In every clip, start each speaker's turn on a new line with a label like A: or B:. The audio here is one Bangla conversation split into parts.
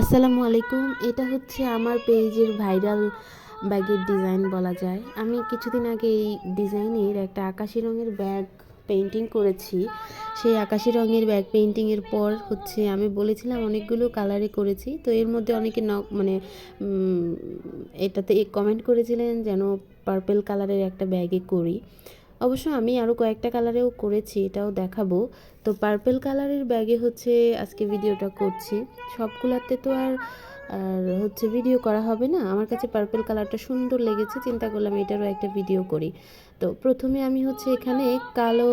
A: আসসালামু আলাইকুম। এটা হচ্ছে আমার পেজের ভাইরাল ব্যাগের ডিজাইন বলা যায়। আমি কিছুদিন আগে এই ডিজাইনের একটা আকাশি রঙের ব্যাগ পেন্টিং করেছি। সেই আকাশি রঙের ব্যাগ পেন্টিংয়ের পর হচ্ছে আমি বলেছিলাম অনেকগুলো কালারে করেছি। তো এর মধ্যে অনেকে ন মানে এটাতে কমেন্ট করেছিলেন যেন পার্পেল কালারের একটা ব্যাগে করি। অবশ্য আমি আরও কয়েকটা কালারেও করেছি, এটাও দেখাবো। তো পার্পেল কালারের ব্যাগে হচ্ছে আজকে ভিডিওটা করছি। সবগুলাতে তো আর আর হচ্ছে ভিডিও করা হবে না। আমার কাছে পার্পেল কালারটা সুন্দর লেগেছে, চিন্তা করলাম এটারও একটা ভিডিও করি। তো প্রথমে আমি হচ্ছে এখানে কালো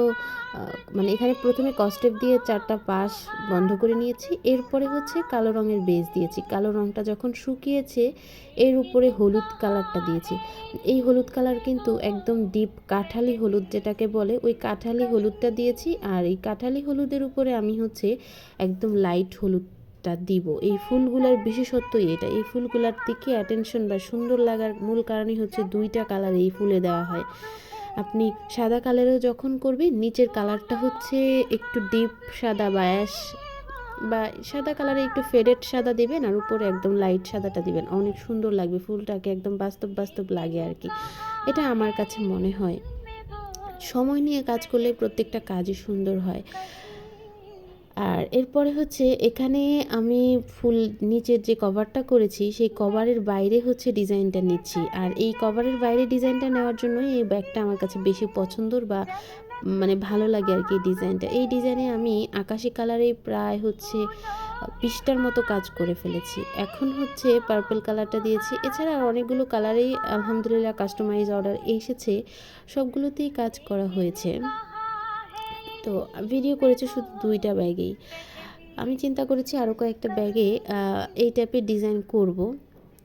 A: মানে এখানে প্রথমে কস্টেপ দিয়ে চারটা পাশ বন্ধ করে নিয়েছি। এরপরে হচ্ছে কালো রঙের বেস দিয়েছি। কালো রঙটা যখন শুকিয়েছে, এর উপরে হলুদ কালারটা দিয়েছি। এই হলুদ কালার কিন্তু একদম ডিপ কাঠালি হলুদ যেটাকে বলে, ওই কাঠালি হলুদটা দিয়েছি আর এই কাঠালি হলুদের উপরে আমি হচ্ছে একদম লাইট হলুদটা দিব। এই ফুলগুলার বিশেষত্বই এটা। এই ফুলগুলার দিকে অ্যাটেনশন বা সুন্দর লাগার মূল কারণই হচ্ছে দুইটা কালার এই ফুলে দেওয়া হয়। আপনি সাদা কালারেও যখন করবেন, নিচের কালারটা হচ্ছে একটু ডিপ সাদা বা অ্যাশ বা সাদা কালারে একটু ফেডেড সাদা দেবেন আর উপরে একদম লাইট সাদাটা দিবেন। অনেক সুন্দর লাগবে। ফুলটাকে একদম বাস্তব বাস্তব লাগে আর কি। এটা আমার কাছে মনে হয়। সময় নিয়ে কাজ করলে প্রত্যেকটা কাজই সুন্দর হয়। আর এরপরে হচ্ছে এখানে আমি ফুল নিচের যে কভারটা করেছি, সেই কভারের বাইরে হচ্ছে ডিজাইনটা নিচ্ছি। আর এই কভারের বাইরে ডিজাইনটা নেওয়ার জন্যই এই ব্যাগটা আমার কাছে বেশি পছন্দর বা মানে ভালো লাগে আর কি ডিজাইনটা। এই ডিজাইনে আমি আকাশি কালারে প্রায় হচ্ছে বিশটার মতো কাজ করে ফেলেছি। এখন হচ্ছে পার্পল কালারটা দিয়েছি। এছাড়া আর অনেকগুলো কালারেই আলহামদুলিল্লাহ কাস্টমাইজ অর্ডার এসেছে। সবগুলোতেই কাজ করা হয়েছে। তো ভিডিও করেছে শুধু দুইটা ব্যাগেই আমি চিন্তা করেছি আরও কয়েকটা ব্যাগে এই টাইপের ডিজাইন করব।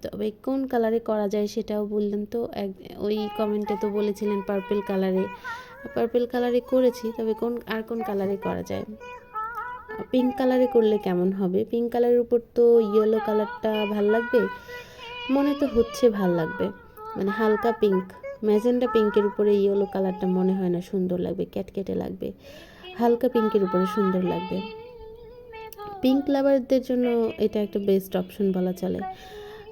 A: তবে কোন কালারে করা যায় সেটাও বললেন তো, এক, ওই কমেন্টে তো বলেছিলেন পার্পেল কালারে পার্পেল কালারে করেছি, তবে কোন, আর কোন কালারে করা যায়? পিঙ্ক কালারে করলে কেমন হবে? পিঙ্ক কালারের উপর তো ইয়েলো কালারটা ভালো লাগবে? মনে তো হচ্ছে ভালো লাগবে। মানে হালকা পিঙ্ক ম্যাজেন্ডা পিঙ্কের উপরে ইয়েলো কালারটা মনে হয় না সুন্দর লাগবে ক্যাটকেটে লাগবে। হালকা পিঙ্কের উপরে সুন্দর লাগবে। পিঙ্ক লাভারদের জন্য এটা একটা বেস্ট অপশন বলা চলে।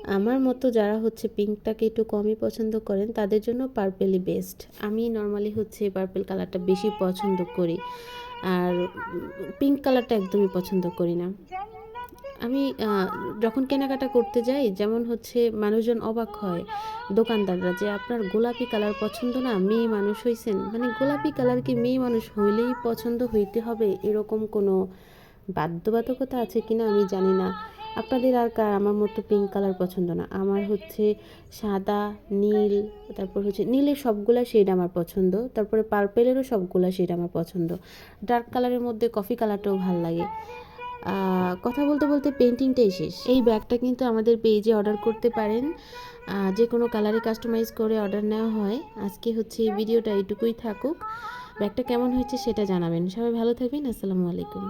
A: আমার মতো যারা হচ্ছে পিঙ্কটাকে একটু কমই পছন্দ করেন, তাদের জন্য পার্পেলই বেস্ট আমি নর্মালি হচ্ছে পার্পেল কালারটা বেশি পছন্দ করি। আর পিঙ্ক কালারটা একদমই পছন্দ করি না। আমি যখন কেনাকাটা করতে যাই, যেমন হচ্ছে মানুষজন অবাক হয়, দোকানদাররা যে আপনার গোলাপি কালার পছন্দ না, মেয়ে মানুষ হইছেন। মানে গোলাপি কালার কি মেয়ে মানুষ হইলেই পছন্দ হইতে হবে, এরকম কোনো বাধ্যবাধকতা আছে কিনা আমি জানি না। আপনাদের আর কার? আমার মতো পিঙ্ক কালার পছন্দ না। আমার হচ্ছে সাদা, নীল, তারপর হচ্ছে নীলের সবগুলা শেড আমার পছন্দ। তারপরে পার্পেলেরও সবগুলা শেড আমার পছন্দ। ডার্ক কালারের মধ্যে কফি কালারটাও ভালো লাগে। কথা বলতে বলতে পেন্টিংটাই শেষ। এই ব্যাগটা কিন্তু আমাদের পেজে অর্ডার করতে পারেন। যে কোনো কালারে কাস্টমাইজ করে অর্ডার নেওয়া হয়। আজকে হচ্ছে এই ভিডিওটা এইটুকুই থাকুক। ব্যাগটা কেমন হয়েছে সেটা জানাবেন। সবাই ভালো থাকবেন। আসসালামু আলাইকুম।